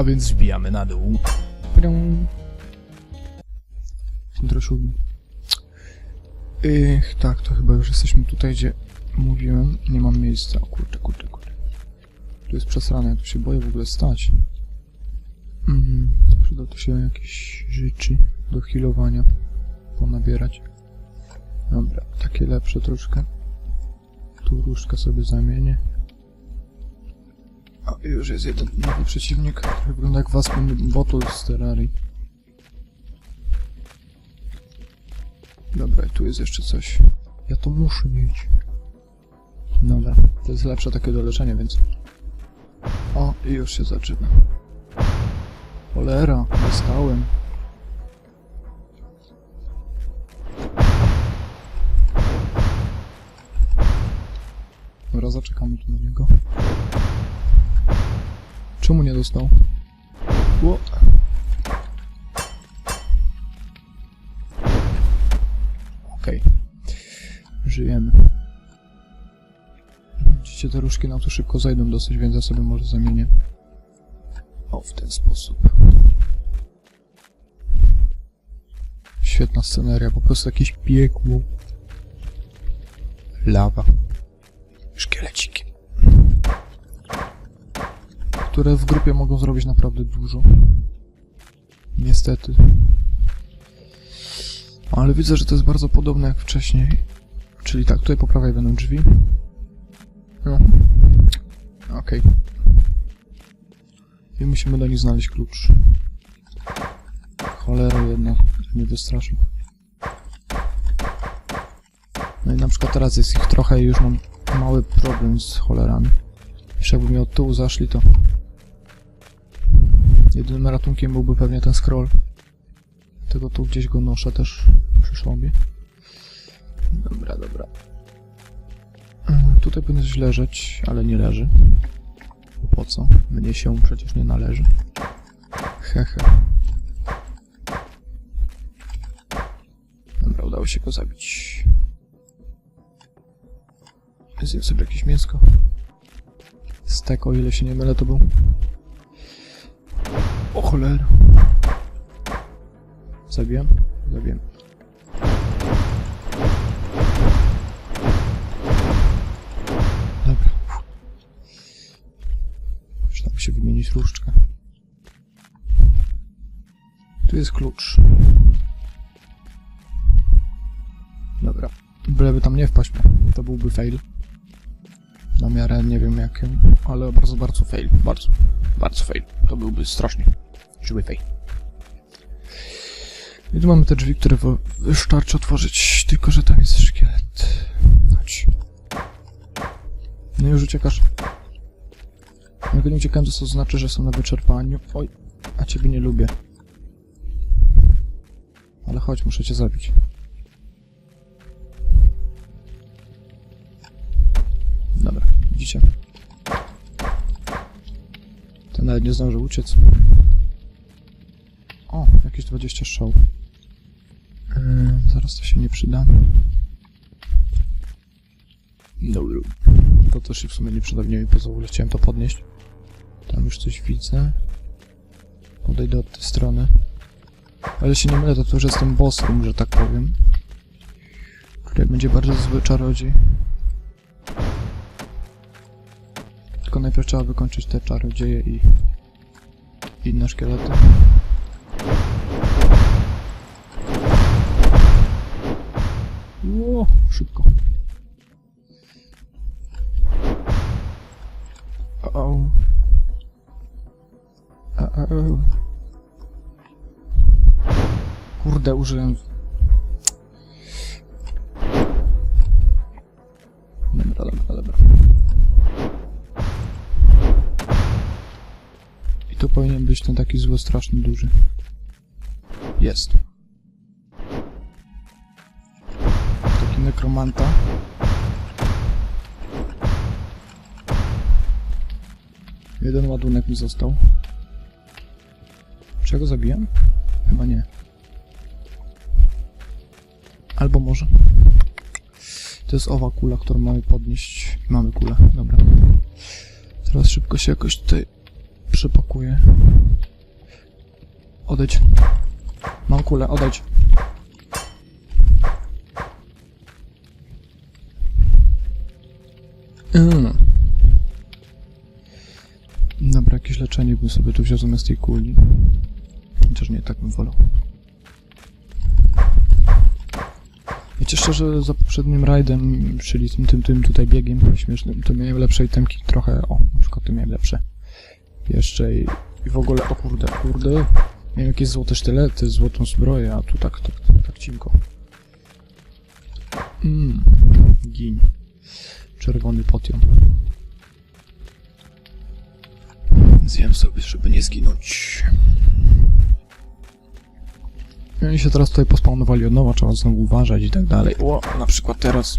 A więc wbijamy na dół. Prum. Siódme. Ych, tak, to chyba już jesteśmy tutaj, gdzie mówiłem. Nie mam miejsca. O kurde, kurde, kurde. Tu jest przesrane, tu się boję w ogóle stać. Mm, przyda tu się jakieś rzeczy do healowania ponabierać. Dobra, takie lepsze troszkę. Tu różdżkę sobie zamienię. A już jest jeden nowy przeciwnik, wygląda jak Waspin Bottle z Terrarii. Dobra, i tu jest jeszcze coś. Ja to muszę mieć. Dobra, to jest lepsze takie do leczenia, więc... O, i już się zaczyna. Cholera, dostałem. Dobra, zaczekamy tu na niego. Czemu nie dostał? Ło. Okej. Żyjemy. Widzicie, te różki nam tu szybko zajdą dosyć, więc ja sobie może zamienię. O, w ten sposób. Świetna sceneria, po prostu jakieś piekło. Lawa. Szkieleciki. Które w grupie mogą zrobić naprawdę dużo. Niestety. Ale widzę, że to jest bardzo podobne jak wcześniej. Czyli tak, tutaj po prawej będą drzwi. No. Okej. I musimy do nich znaleźć klucz. Cholera jedna, mnie wystraszył. No i na przykład teraz jest ich trochę i już mam mały problem z cholerami. Jeszcze jakby mi od tyłu zaszli, to... Jedynym ratunkiem byłby pewnie ten scroll. Tego tu gdzieś go noszę też przy sobie. Dobra, dobra. Mm, Tutaj powinno coś leżeć, ale nie leży. Bo Po co? Mnie się przecież nie należy. Hehe. Dobra, udało się go zabić. Zjem sobie jakieś mięsko. Stek, o ile się nie mylę, to był. O cholera. Zabiłem? Zabiłem. Dobra. Przydałoby się wymienić różdżkę. Tu jest klucz. Dobra. Byleby tam nie wpaść, to byłby fail. Na miarę nie wiem jakim, ale bardzo, bardzo fail. Bardzo, bardzo fail. To byłby strasznie zły fail. I tu mamy te drzwi, które wystarczy otworzyć, tylko że tam jest szkielet. Chodź. No już uciekasz. Jak nie uciekałem, to co znaczy, że są na wyczerpaniu. Oj, a ciebie nie lubię. Ale chodź, muszę cię zabić. Nawet nie zdążył uciec. O, jakieś 20 strzał. Yy, zaraz to się nie przyda. Dobra. To też się w sumie nie przyda, nie wiem po co w ogóle chciałem to podnieść. Tam już coś widzę. Podejdę od tej strony. Ale się nie mylę, to, to już jest ten boss room, że tak powiem. Tutaj będzie bardzo zły czarodziej. Tylko najpierw trzeba wykończyć te czarodzieje i inne szkielety. Ło, szybko. O. O. Kurde, użyłem. Tu powinien być ten taki zły, straszny, duży. Jest. Taki nekromanta. Jeden ładunek mi został. Czego zabiłem? Chyba nie. Albo może. To jest owa kula, którą mamy podnieść. Mamy kulę, dobra. Teraz szybko się jakoś tutaj przepakuję. Odejdź. Mam kulę, odejdź. Mm. Dobra, jakieś leczenie bym sobie tu wziął zamiast tej kuli. Chociaż nie, tak bym wolał. Wiecie szczerze, za poprzednim rajdem, czyli tym, tym, tym tutaj biegiem śmiesznym, to miałem lepsze itemki trochę, o, na przykład tu miałem lepsze. Jeszcze i, i w ogóle, o kurde, kurde, miałem jakieś złote sztylety, złotą zbroję, a tu tak, tak, tak, cinko. Mmm, gin. Czerwony potion. Zjem sobie, żeby nie zginąć. I Oni się teraz tutaj pospawnowali od nowa, trzeba znowu uważać i tak dalej. O, na przykład teraz.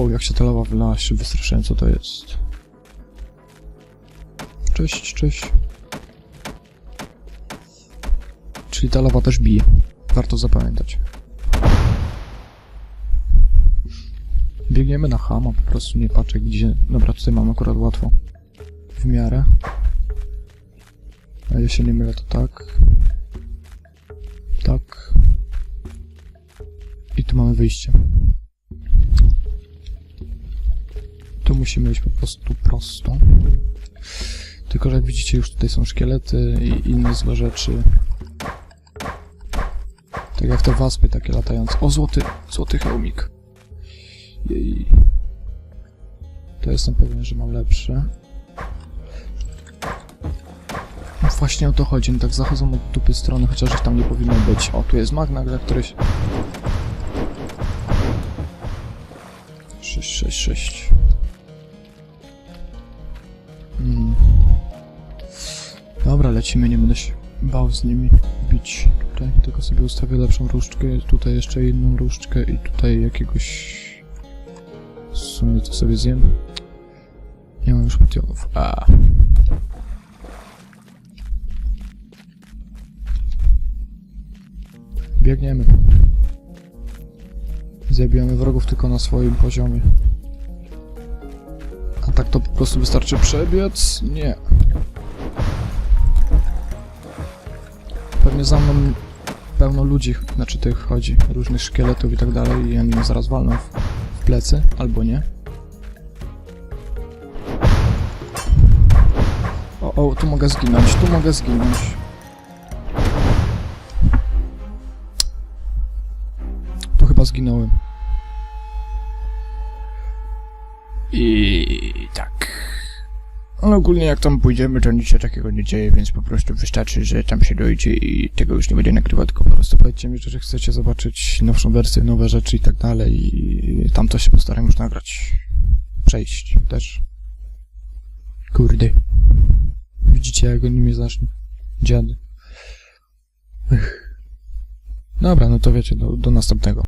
Wow, jak się ta lawa wylała, się wystraszyłem, co to jest. Cześć, cześć. Czyli ta lawa też bije. Warto zapamiętać. Biegniemy na hama, po prostu nie patrzę gdzie... Dobra, tutaj mam akurat łatwo. W miarę. A ja się nie mylę, to tak. Tak. I tu mamy wyjście. Musimy iść po prostu prosto. Tylko, że jak widzicie, już tutaj są szkielety i inne złe rzeczy. Tak jak te waspy takie latające. O, złoty, złoty hełmik. Jej. To jestem pewien, że mam lepsze. Właśnie o to chodzi, no tak zachodzą od dupy strony, chociaż ich tam nie powinno być. O, tu jest magna, dla któryś... 6, Dobra, lecimy, nie będę się bał z nimi bić tutaj, tylko sobie ustawię lepszą różdżkę, tutaj jeszcze inną różdżkę i tutaj jakiegoś... W sumie to sobie zjem. Nie mam już potionów. A. Biegniemy. Zabijamy wrogów tylko na swoim poziomie. A tak to po prostu wystarczy przebiec? Nie. Pewnie za mną pełno ludzi, znaczy tych chodzi, różnych szkieletów i tak dalej i oni mnie zaraz walną w, w plecy, albo nie. O, o, tu mogę zginąć, tu mogę zginąć. Tu chyba zginąłem. I. Ale ogólnie jak tam pójdziemy, to nic się takiego nie dzieje, więc po prostu wystarczy, że tam się dojdzie i tego już nie będzie nagrywał, tylko po prostu powiedzcie mi, że chcecie zobaczyć nowszą wersję, nowe rzeczy i tak dalej i tam to się postaram już nagrać. Przejść też. Kurde. Widzicie jak oni mnie zacznie. Dziady. Dobra, no to wiecie, do, do następnego.